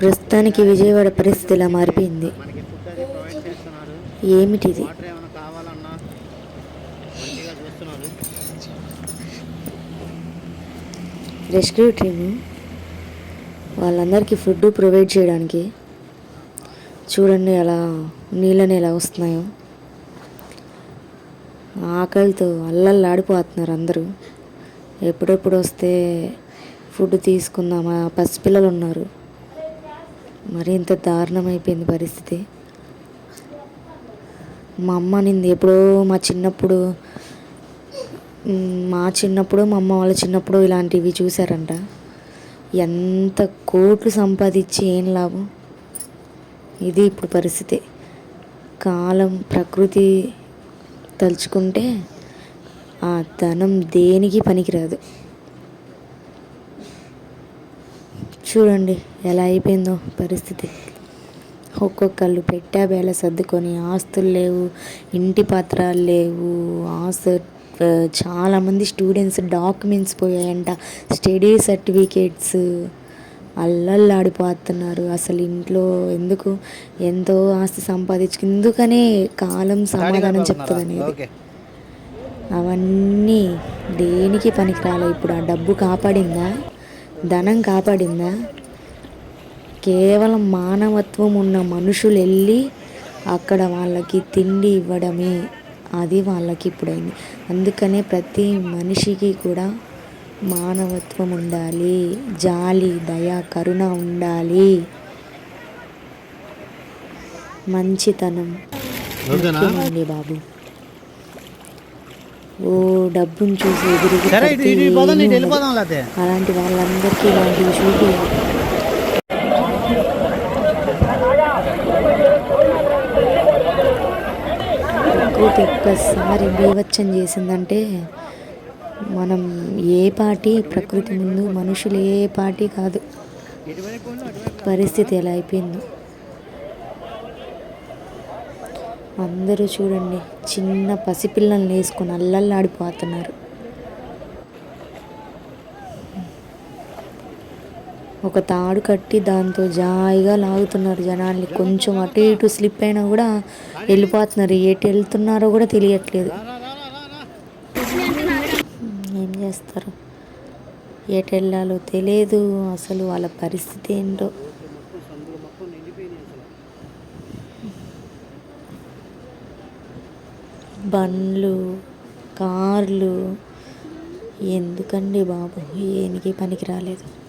ప్రస్తుతానికి విజయవాడ పరిస్థితి ఇలా మారిపోయింది. ఏమిటిది? రెస్క్యూ టీము వాళ్ళందరికీ ఫుడ్ ప్రొవైడ్ చేయడానికి చూడండి అలా నీళ్ళని ఎలా వస్తున్నాయో. ఆకలితో అల్లల్లాడిపోతున్నారు అందరూ. ఎప్పుడెప్పుడు వస్తే ఫుడ్ తీసుకుందామా? పసిపిల్లలు ఉన్నారు. మరి ఇంత దారుణం అయిపోయింది పరిస్థితి. మా అమ్మ నింది ఎప్పుడో మా చిన్నప్పుడు మా చిన్నప్పుడు మా అమ్మ వాళ్ళ చిన్నప్పుడు ఇలాంటివి చూసారంట ఎంత కోట్లు సంపాదించి ఏం లాభం. ఇది ఇప్పుడు పరిస్థితి. కాలం ప్రకృతి తలుచుకుంటే ఆ ధనం దేనికి పనికిరాదు. చూడండి ఎలా అయిపోయిందో పరిస్థితి. ఒక్కొక్కళ్ళు పెట్టా బేల సర్దుకొని ఆస్తులు లేవు ఇంటి పత్రాలు లేవు ఆస్తు చాలామంది స్టూడెంట్స్ డాక్యుమెంట్స్ పోయాయంట స్టడీ సర్టిఫికేట్స్. అల్లల్లాడిపోతున్నారు. అసలు ఇంట్లో ఎందుకు ఎంతో ఆస్తి సంపాదించు ఎందుకనే కాలం సమాధానం చెప్తుంది అనేది. అవన్నీ దేనికి పనికిరాలే? ఇప్పుడు ఆ డబ్బు కాపాడిందా? ధనం కాపాడిందా? కేవలం మానవత్వం ఉన్న మనుషులు వెళ్ళి అక్కడ వాళ్ళకి తిండి ఇవ్వడమే. అది వాళ్ళకి ఇప్పుడైంది అందుకనే ప్రతి మనిషికి కూడా మానవత్వం ఉండాలి. జాలి దయ కరుణ ఉండాలి. మంచితనం. ఓకేనా బాబు. ఓ డబ్బును చూసి లేకపోతే అలాంటి వాళ్ళందరికీ ఇలాంటివి చూపి. ప్రకృతి ఒక్కసారి బీభత్సం చేసిందంటే మనం ఏ పార్టీ ప్రకృతి ముందు మనుషులు ఏ పార్టీ కాదు. పరిస్థితి ఎలా అయిపోయిందో. అందరూ చూడండి చిన్న పసిపిల్లల్ని వేసుకొని అల్లల్లాడిపోతున్నారు ఒక తాడు కట్టి దాంతో జాయిగా లాగుతున్నారు జనాల్ని. కొంచెం అటు ఇటు స్లిప్ అయినా కూడా వెళ్ళిపోతున్నారు. ఎటు వెళ్తున్నారో కూడా తెలియట్లేదు. ఏం చేస్తారు? ఎటు వెళ్ళాలో తెలియదు అసలు వాళ్ళ పరిస్థితి ఏంటో. బండ్లు కార్లు. ఎందుకండి బాబు? ఏనికి పనికి రాలేదు.